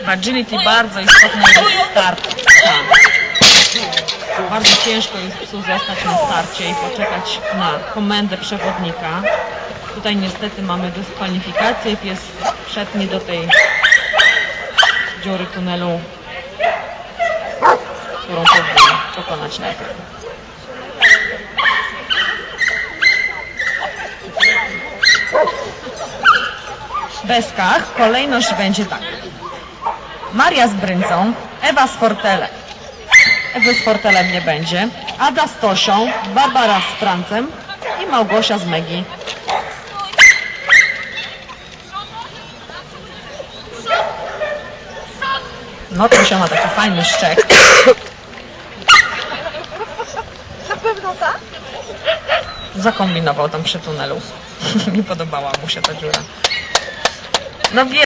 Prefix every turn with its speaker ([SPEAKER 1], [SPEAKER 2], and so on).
[SPEAKER 1] W agility bardzo istotny jest start. Tak. Bardzo ciężko jest psu zostać na starcie i poczekać na komendę przewodnika. Tutaj niestety mamy dyskwalifikację. Pies wszedł nie do tej dziury tunelu, którą powinien pokonać najpierw. W deskach kolejność będzie tak. Maria z Bryncą, Ewa z Fortelem. Ewy z Fortelem nie będzie. Ada z Tosią, Barbara z Francem i Małgosia z Megi. No Tosia ma taki fajny szczek.
[SPEAKER 2] Na pewno tak?
[SPEAKER 1] Zakombinował tam przy tunelu. Nie podobała mu się ta dziura. No wie,